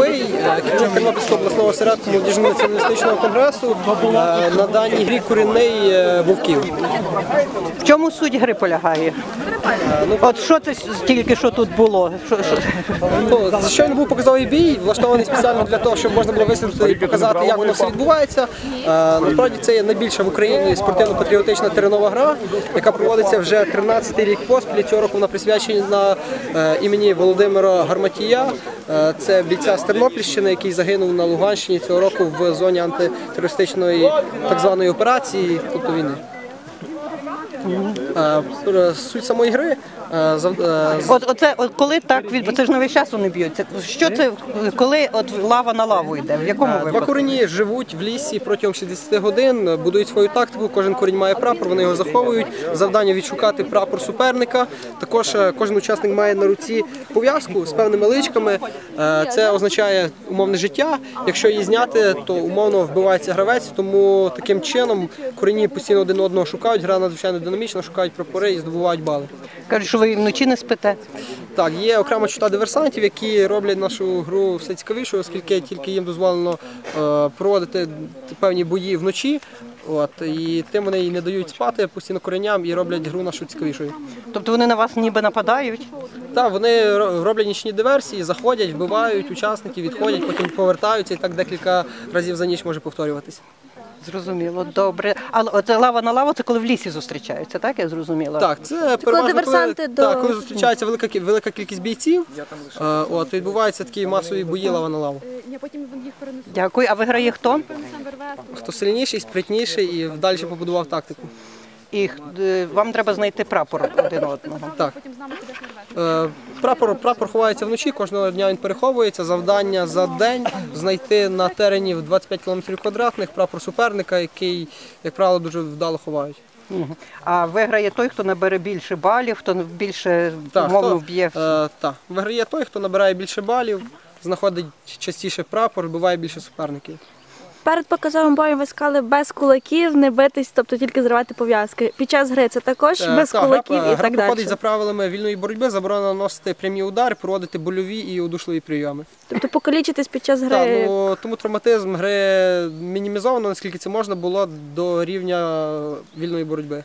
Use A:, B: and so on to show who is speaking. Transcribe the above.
A: Лозовий, е, керівник Тернопільського обласного осередку молодіжного націоналістичного конгресу. Е, На даній грі корінний е, вовків.
B: В чому суть гри полягає? От що це тільки що тут було? Що, що...
A: Ну, щойно був показовий бій, влаштований спеціально для того, щоб можна було висвітлити і показати, як воно все відбувається. Е, Насправді це є найбільша в Україні спортивно-патріотична теренова гра, яка проводиться вже 13-й рік поспіль. Цього року вона присвячена е, імені Володимира Гарматія. Е, Це бійця з Тернопільщини, який загинув на Луганщині цього року в зоні антитерористичної так званої операції, тобто війни. Е, Суть самої гри зав-
B: От, оце, от коли так від це ж не весь час вони б'ються. Що це коли от лава на лаву йде? В якому
A: Два
B: випадку?
A: корені живуть в лісі протягом 60 годин, будують свою тактику. Кожен корінь має прапор, вони його заховують. Завдання відшукати прапор суперника. Також е, кожен учасник має на руці пов'язку з певними личками. Е, Це означає умовне життя. Якщо її зняти, то умовно вбивається гравець. Тому таким чином корені постійно один одного шукають. Гра надзвичайно динамічна, шукають прапори і здобувають бали.
B: Кажуть, що ви вночі не спите.
A: Так, є окрема чута диверсантів, які роблять нашу гру все цікавішою, оскільки тільки їм дозволено е, проводити певні бої вночі. От, і тим вони і не дають спати постійно кореням і роблять гру нашу цікавішою.
B: Тобто вони на вас ніби нападають.
A: Так, вони роблять нічні диверсії, заходять, вбивають учасників, відходять, потім повертаються і так декілька разів за ніч може повторюватися.
B: Зрозуміло, добре. Але оце лава на лаву, це коли в лісі зустрічаються, так я зрозуміла?
A: Так, це переважно
C: диверсанти
A: коли,
C: до-
A: так, коли зустрічається велика кі- велика кількість бійців. е, От відбуваються такі масові бої лава на лаву.
C: Я потім їх перенесу.
B: Дякую. А виграє хто?
C: Сам.
A: Хто сильніший, спритніший і далі побудував тактику.
B: І е, вам треба знайти прапор один одного.
A: Так.
C: Потім з нами.
A: Е, Прапор, прапор ховається вночі, кожного дня він переховується. Завдання за день знайти на терені в 25 км квадратних прапор суперника, який, як правило, дуже вдало ховають.
B: А виграє той, хто набере більше балів, хто більше умовно вб'є.
A: е, так. Виграє той, хто набирає більше балів, знаходить частіше прапор, вбиває більше суперників.
D: Перед показовим боєм ви сказали без кулаків, не битись, тобто тільки зривати пов'язки. Під час гри це також
A: Е,
D: без
A: та,
D: кулаків
A: гра,
D: і
A: гра
D: так
A: проходить
D: далі.
A: за правилами вільної боротьби, заборонено наносити прямі удари, проводити больові і удушливі прийоми.
D: Тобто покалічитись під час
A: гри.
D: гри.
A: ну, тому травматизм гри мінімізовано, наскільки це можна було до рівня вільної боротьби.